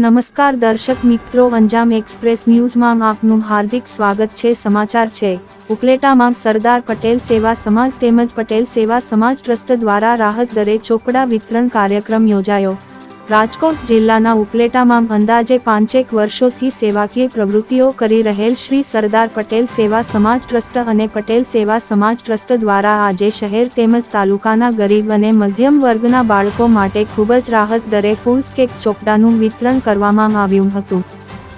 નમસ્કાર દર્શક મિત્રો, અંજામ એક્સપ્રેસ ન્યૂઝમાં આપનું હાર્દિક સ્વાગત છે. સમાચાર છે, ઉપલેટામાં સરદાર પટેલ સેવા સમાજ તેમજ પટેલ સેવા સમાજ ટ્રસ્ટ દ્વારા રાહત દરે ચોપડા વિતરણ કાર્યક્રમ યોજાયો. રાજકોટ જિલ્લાના ઉપલેટામાં અંદાજે પાંચેક વર્ષોથી સેવાકીય પ્રવૃત્તિઓ કરી રહેલ શ્રી સરદાર પટેલ સેવા સમાજ ટ્રસ્ટ અને પટેલ સેવા સમાજ ટ્રસ્ટ દ્વારા આજે શહેર તેમજ તાલુકાના ગરીબ અને મધ્યમ વર્ગના બાળકો માટે ખૂબ જ રાહત દરે ફૂલ સ્કેક ચોપડાનું વિતરણ કરવામાં આવ્યું હતું.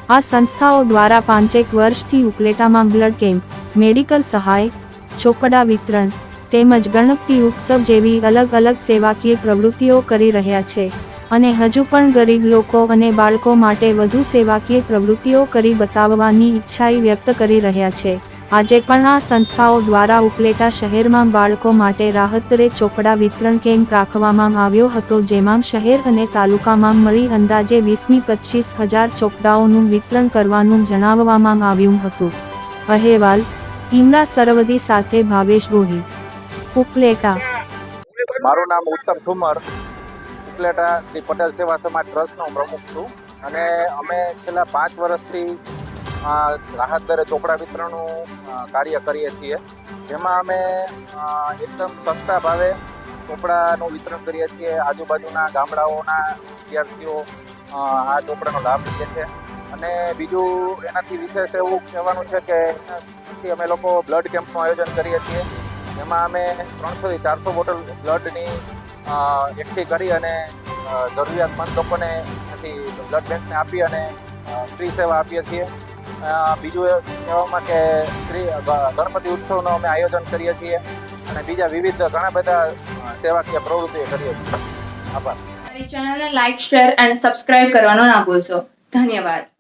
આ સંસ્થાઓ દ્વારા પાંચેક વર્ષથી ઉપલેટામાં બ્લડ કેમ્પ, મેડિકલ સહાય, ચોપડા વિતરણ તેમજ ગણપતિ ઉત્સવ જેવી અલગ અલગ સેવાકીય પ્રવૃત્તિઓ કરી રહ્યા છે. અને હજુ પણ ગરીબ લોકો અને બાળકો માટે વધુ સેવાકીય પ્રવૃત્તિઓ કરી બતાવવાની ઈચ્છાઈ વ્યક્ત કરી રહ્યા છે. આજે પણ આ સંસ્થાઓ દ્વારા ઉપલેટા શહેરમાં બાળકો માટે રાહતરે ચોપડા વિતરણ કેમ્પ રાખવામાં આવ્યો હતો, જેમાં શહેર અને તાલુકામાં મળી અંદાજે વીસમી પચીસ હજાર ચોપડાઓનું વિતરણ કરવાનું જણાવવામાં આવ્યું હતું. અહેવાલ હિમરા સરવદી સાથે ભાવેશ ગોહિલ, ઉપલેટા. મારું નામ ઉત્તમ ઠુમર. ઉપલેટા શ્રી પટેલ સેવા સમાજ ટ્રસ્ટનો પ્રમુખ છું. અને અમે છેલ્લા પાંચ વર્ષથી રાહત દરે ચોપડા વિતરણનું કાર્ય કરીએ છીએ. જેમાં અમે એકદમ સસ્તા ભાવે ચોપડાનું વિતરણ કરીએ છીએ. આજુબાજુના ગામડાઓના વિદ્યાર્થીઓ આ ચોપડાનો લાભ લઈએ છે. અને બીજું એનાથી વિશેષ એવું કહેવાનું છે કે અમે લોકો બ્લડ કેમ્પનું આયોજન કરીએ છીએ. જેમાં અમે ત્રણસોથી ચારસો બોટલ બ્લડની એકઠી કરી અને જરૂરિયાતમંદ લોકોને એથી બ્લડ બેંકને આપી અને ફ્રી સેવા આપીએ છીએ. બીજું કહેવામાં કે શ્રી ગણપતિ ઉત્સવનું અમે આયોજન કરીએ છીએ અને બીજા વિવિધ ઘણા બધા સેવાકીય પ્રવૃત્તિઓ કરીએ છીએ. આભાર. ચેનલને લાઇક શેર અને સબસ્ક્રાઇબ કરવાનો ના ભૂલશો. ધન્યવાદ.